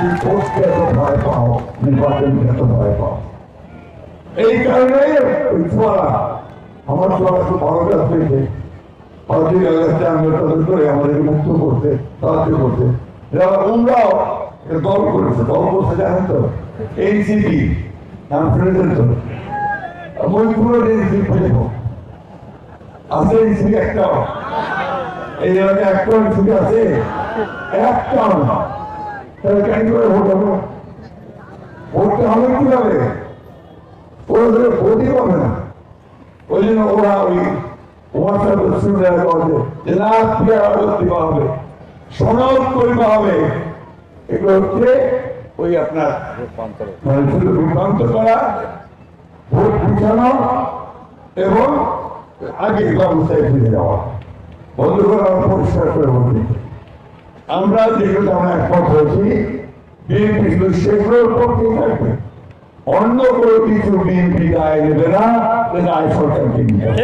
তুমি ভোটকে এত ভয় পাও নির্বাচনকে এত ভয় পাও এই কারণে ওই ছোঁয়া আমার ছোঁয়া খুব ভালো কাজ পেয়েছে পাঁচই আগস্টে আমরা তাদের করে আমাদেরকে মুক্ত করতে, সাহায্য করতে। যারা একটা দল করেছে। দল করতে জানেন তো? এনসিপি নাম শুনেছেন তো? মহিপুর এনসিপি পেয়ে আছে এনসিপি একটাও। এই এলাকায় একটা এনসিপি আছে। একটাও না। তাহলে কেন করে ভোট হবে ভোটটা হবে কীভাবে? ওরা ধরে ভোটই পাবে না। ওই জন্য ওরা ওই হোয়াটসঅ্যাপে শুনে রাখবে যে, না, পেয়ারা দিতে হবে। সনদ করতে হবে। এগুলো হচ্ছে ওই আপনার মানে বিভ্রান্ত করা, ভোট পিছানো এবং আগে ব্যবস্থায় ফিরে যাওয়া বন্ধুগণ, আমরা পরিষ্কার করে বলি আমরা যেগুলো আমরা একমত হয়েছি বিএনপি শুধু সেগুলোর পক্ষেই থাকবে। অন্য কোনো কিছু বিএনপি দায় নেবে না যে দায় সরকারকে নিয়ে যাবে।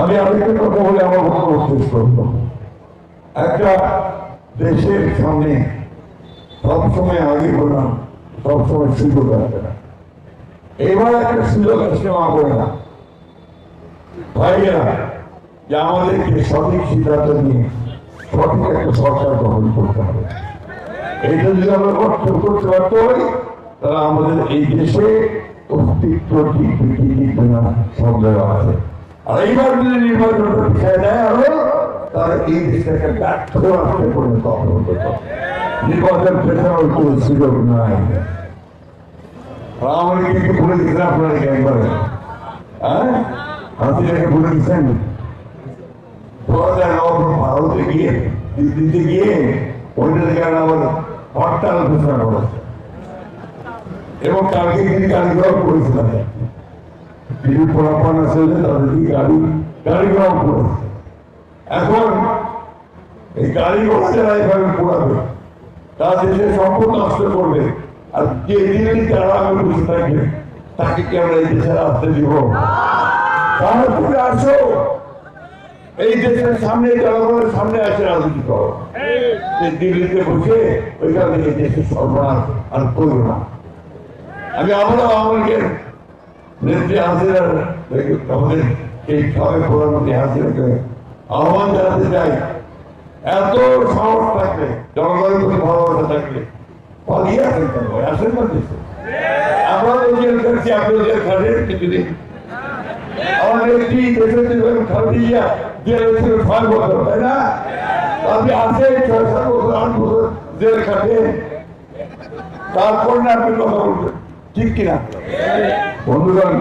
আমি আরেকটা কথা বলে আমার বক্তব্য শেষ করব। একটা দেশের সামনে সবসময় আগে বললাম সবসময় সুযোগ আসবে না। এবার একটা সুযোগ আসছে মা বলে না। ভাইয়েরা যে আমাদেরকে সঠিক সিদ্ধান্ত নিয়ে একটা সরকার গঠন করতে হবে। এইটা যদি আমরা গঠন করতে পারতে হই তাহলে আমাদের এই দেশে অস্তিত্ব কি না সন্দেহ আছে। আর এইবার যদি নির্বাচনটা পিছিয়ে দেয় আরও তাহলে এই দেশটাকে ব্যর্থ রাষ্ট্রে পরিণত হবে। নির্বাচন পেছানোর কোনো সুযোগ নাই। আমাকে কি ভুলে দিচ্ছেন আপনারা একবারে। হ্যাঁ? হাসিটাকে ভুলে দিচ্ছেন? ভারতে গিয়ে দিল্লিতে গিয়ে ওইটা থেকে আবার হরতাল ঘোষণা করেছে। এবং কালকে তিনি গাড়িঘোড়া করেছিলেন কিছু পোড়াপান আছে যে তাদের কি গাড়ি গাড়িঘোড়াও করেছে। এখন এই ঘোড়া যারা এভাবে পোড়াবে। তা দেশের সম্পদ নষ্ট করবে, আর যে দিল্লি যারা আমি বসে থাকবে তাকে কি আমরা এই দেশে আসতে দিব? তাহলে তুমি আসো। এই দেশের সামনে জনগণের সামনে আসে রাজনীতি করো। দিল্লিতে বসে ওইখান থেকে দেশের সর্বনাশ আর করব না। আমি আমরা আমাদের নেত্রী হাসিনার আমাদের এই সবাই প্রধানমন্ত্রী হাসিনাকে আহ্বান জানাতে চাই। এত সাহস থাকলে জনগণের প্রতি ভালোবাসা থাকলে পালিয়ে আসেন কেন আসেন না দেশে। জেল করছি আপনাদের খাটের কিছুদিন। আমাদের একটি দেশের খাটিয়া জেল ছয় বছর তাই না আপনি আছে ছয় সাত বছর আট বছর জেল খাটে তারপর না আপনি কথা বলবেন ঠিক কিনা বন্ধুগণ,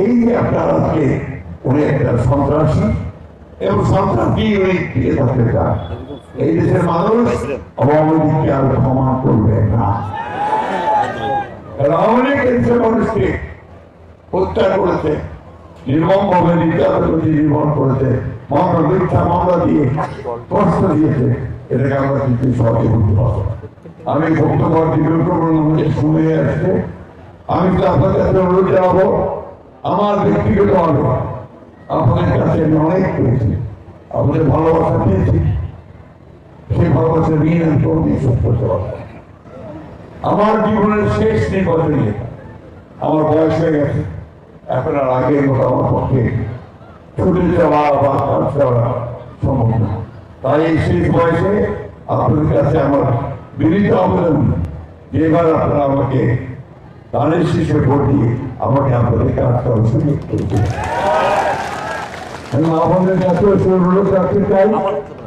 এই যে আপনার আজকে উনি একটা সন্ত্রাসী এবং সন্ত্রাসী উনি টিকে থাকতে চান এই দেশের মানুষ আওয়ামী আর ক্ষমা করবে না। আওয়ামী লীগ দেশের মানুষকে হত্যা করেছে নির্মম ভাবে নির্যাতন করেছে নির্মম করেছে। মামলা মিথ্যা মামলা দিয়ে দিয়েছে, এটাকে আমরা কিন্তু সহজে বুঝতে পারব আমি বক্তব্য শুনে আসছে আমি তো কাছে অনুরোধ জানাব, আমার ব্যক্তিগত আপনাদের কাছে আমি অনেক পেয়েছি, আপনাদের ভালোবাসা পেয়েছি। সেই ভালোবাসা নিয়ে আমি কোনদিন শোধ করতে পারব আমার জীবনের শেষ নির্বাচন এটা। আমার বয়স হয়ে গেছে। এখন আর আগের মতো আমার পক্ষে ছুটে যাওয়া বা করা সম্ভব না তাই এই শেষ বয়সে আপনাদের কাছে আমার বিনীত আবেদন যে এবার আপনারা আমাকে দানের ভোট দিয়ে আমাকে আপনাদের কাজ করার সুযোগ কাছে অনুরোধ রাখতে চাই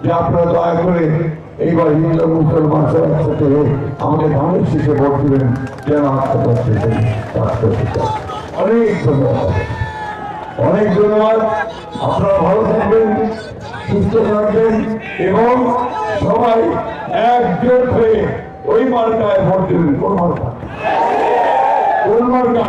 যে আপনারা দয়া করে এইবার হিন্দু মুসলমান সব একসাথে হয়ে আমাকে ধানের ভোট দিবেন যেন অনেক ধন্যবাদ অনেক ধন্যবাদ। আপনারা ভালো থাকবেন, সুস্থ থাকবেন এবং সবাই একজোট হয়ে ওই মার্কায় ভোট দেবেন। কোন মার্কা? কোন মার্কা?